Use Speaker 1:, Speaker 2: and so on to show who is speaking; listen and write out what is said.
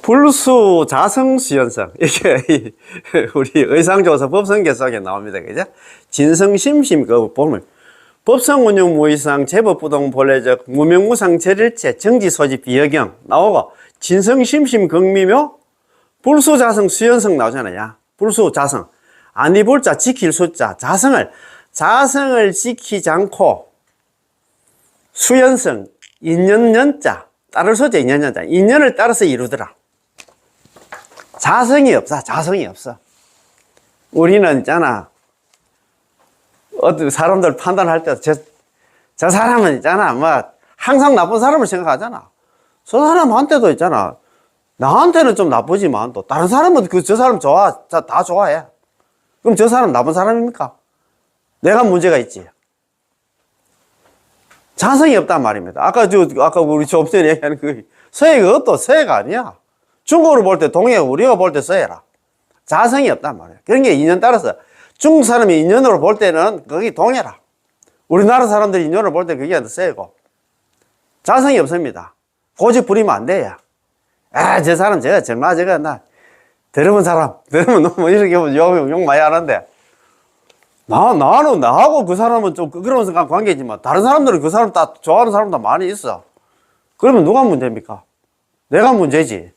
Speaker 1: 불수 자성 수연성 이게 이 우리 의상조사 법성계 속에 나옵니다. 그죠? 진성심심 그 보면 법성운용 무이상 제법부동 본래적 무명무상 제일체 정지소집 비여경 나오고 진성심심 극미묘 불수자성 수연성 나오잖아요. 불수자성 아니볼자 지킬 수자 자성을 자성을 지키지 않고 수연성 인연연자 따를 소자 인연연자 인연을 따라서 이루더라 자성이 없어 자성이 없어. 우리는 있잖아. 어떤 사람들 판단할 때 저 저 사람은 있잖아. 뭐 항상 나쁜 사람을 생각하잖아. 저 사람한테도 있잖아. 나한테는 좀 나쁘지만 또 다른 사람은 그 저 사람 좋아 다, 다 좋아해. 그럼 저 사람 나쁜 사람입니까? 내가 문제가 있지. 자성이 없단 말입니다. 아까 저, 아까 우리 좀 전에 얘기하는 그 서해가 어또 서해가 아니야. 중국으로 볼 때 동해, 우리가 볼 때 서해라. 자성이 없단 말이야. 그런 게 인연 따라서 중국 사람이 인연으로 볼 때는 거기 동해라. 우리나라 사람들이 인연으로 볼 때 그게 더 세고. 자성이 없습니다. 고집 부리면 안 돼요. 아, 저 사람 저거 정말 저거 나 더러운 사람. 더러운 놈 이렇게 하면 욕, 욕 많이 하는데. 나, 나는, 나하고 그 사람은 좀 그런 생각 관계지만, 다른 사람들은 그 사람 다 좋아하는 사람도 많이 있어. 그러면 누가 문제입니까? 내가 문제지.